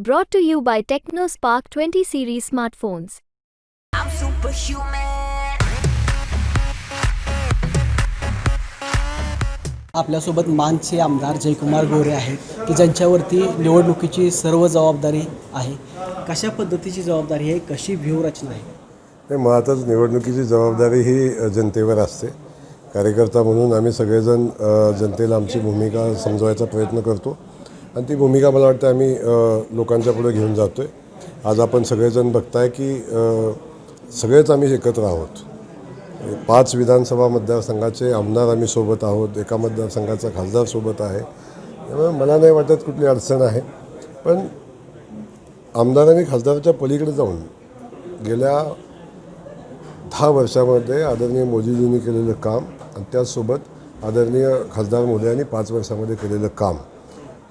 Brought to you by TechnoSpark 20 series smartphones. I'm superhuman. आपल्यासोबत मानचे आमदार जयकुमार गोरे आहेत की ज्यांच्यावरती निवडणुकीची सर्व जबाबदारी आहे. कशा पद्धतीची जबाबदारी आहे? कशी व्यूहरचना आहे? नाही मुळातच निवडणुकीची जबाबदारी ही जनतेवर असते. कार्यकर्ता म्हणून आम्ही सगळेजण अ, जनतेला आमची भूमिका समजवायचा प्रयत्न करतो. आणि ती भूमिका मला वाटतं आम्ही लोकांच्या पुढे घेऊन जातो आहे आज आपण सगळेजण बघताय की सगळेच आम्ही एकत्र आहोत. पाच विधानसभा मतदारसंघाचे आमदार आम्ही सोबत आहोत एका मतदारसंघाचा खासदार सोबत आहे. त्यामुळे मला नाही वाटत कुठली अडचण आहे. पण आमदारांनी खासदाराच्या पलीकडे जाऊन गेल्या दहा वर्षामध्ये आदरणीय मोदीजींनी केलेलं काम आणि त्याचसोबत आदरणीय खासदार मोदी यांनी पाच वर्षामध्ये केलेलं काम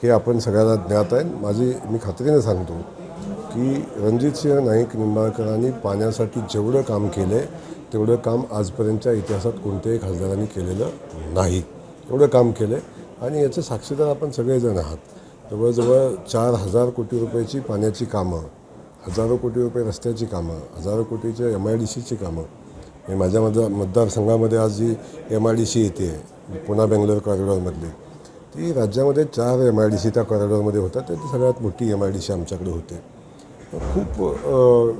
हे आपण सगळ्यांना ज्ञात आहे. माझी मी खात्रीने सांगतो की रणजितसिंह नाईक निंबाळकरांनी पाण्यासाठी जेवढं काम केलं आहे तेवढं काम आजपर्यंतच्या इतिहासात कोणत्याही खासदारांनी केलेलं नाही. एवढं काम केलं आहे आणि याचे साक्षीदार आपण सगळेजण आहात. जवळजवळ चार हजार कोटी रुपयाची पाण्याची कामं हजारो कोटी रुपये रस्त्याची कामं हजारो कोटीच्या एम आय डी सीची कामं. हे माझ्या मतदार मतदारसंघामध्ये आज G M I D C येते पुणा बेंगलोर कॉरिडॉरमधली ती राज्यामध्ये चार एम आय डी सी त्या कॉरिडॉरमध्ये होतात तर ती सगळ्यात मोठी एम आय डी सी आमच्याकडे होते. खूप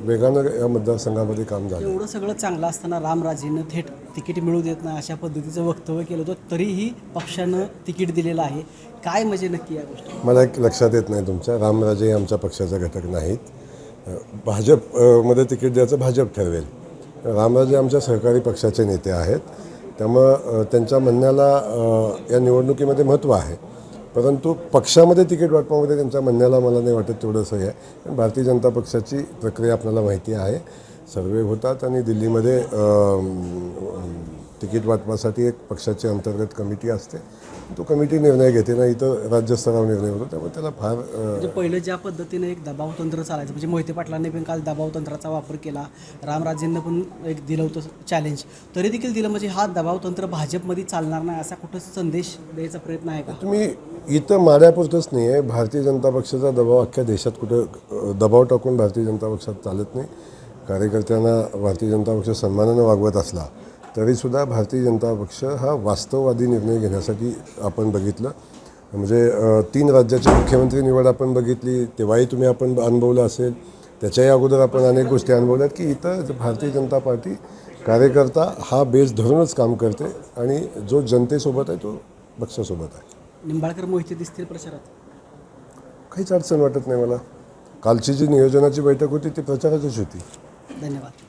वेगानं या मतदारसंघामध्ये काम झालं. एवढं सगळं चांगलं असताना रामराजेनं थेट तिकीट मिळू देत नाही अशा पद्धतीचं वक्तव्य केलं होतं. तरीही पक्षानं तिकीट दिलेलं आहे. काय म्हणजे नक्की या गोष्टी? मला एक लक्षात येत नाही तुमच्या. रामराजे हे आमच्या पक्षाचा घटक नाहीत. अ, भाजप अ, मध्ये तिकीट द्यायचं भाजप ठरवेल. रामराजे आमच्या सहकारी पक्षाचे नेते आहेत. त्यामुळं त्यांच्या म्हणण्याला या निवडणुकीमध्ये महत्त्व आहे. परंतु पक्षामध्ये तिकीट वाटपामध्ये त्यांच्या म्हणण्याला मला नाही वाटत तेवढंसं हे आहे. पण भारतीय जनता पक्षाची प्रक्रिया आपल्याला माहिती आहे. सर्वे होतात आणि दिल्लीमध्ये तिकीट वाटपासाठी एक पक्षाची अंतर्गत कमिटी असते. तो कमिटी निर्णय घेते ना इथं राज्यस्तरावर निर्णय होतो त्यामुळे त्याला फार म्हणजे पहिलं ज्या पद्धतीनं एक दबाव तंत्र चालायचं म्हणजे मोहिते पाटलांनी पण काल दबाव तंत्राचा वापर केला रामराजेंना पण एक दिलं होतं चॅलेंज तरी देखील दिलं म्हणजे हा दबाव तंत्र भाजपमध्ये चालणार नाही असा कुठं संदेश द्यायचा प्रयत्न आहे का? तुम्ही इथं माड्यापुरतंच नाही आहे भारतीय जनता पक्षाचा दबाव अख्ख्या देशात कुठं दबाव टाकून भारतीय जनता पक्षात चालत नाही. कार्यकर्त्यांना भारतीय जनता पक्ष सन्मानानं वागवत असला तरीसुद्धा भारतीय जनता पक्ष हा वास्तववादी निर्णय घेण्यासाठी आपण बघितलं. म्हणजे तीन राज्याची मुख्यमंत्री निवड आपण बघितली तेव्हाही तुम्ही आपण अनुभवलं असेल. त्याच्याही अगोदर आपण अनेक गोष्टी अनुभवल्यात की इथं भारतीय जनता पार्टी कार्यकर्ता हा बेस धरूनच काम करते आणि जो जनतेसोबत आहे तो पक्षासोबत आहे. निंबाळकर मोहिते दिसतील प्रचारात. काहीच अडचण वाटत नाही मला. कालची जी नियोजनाची बैठक होती ती प्रचाराचीच होती. धन्यवाद.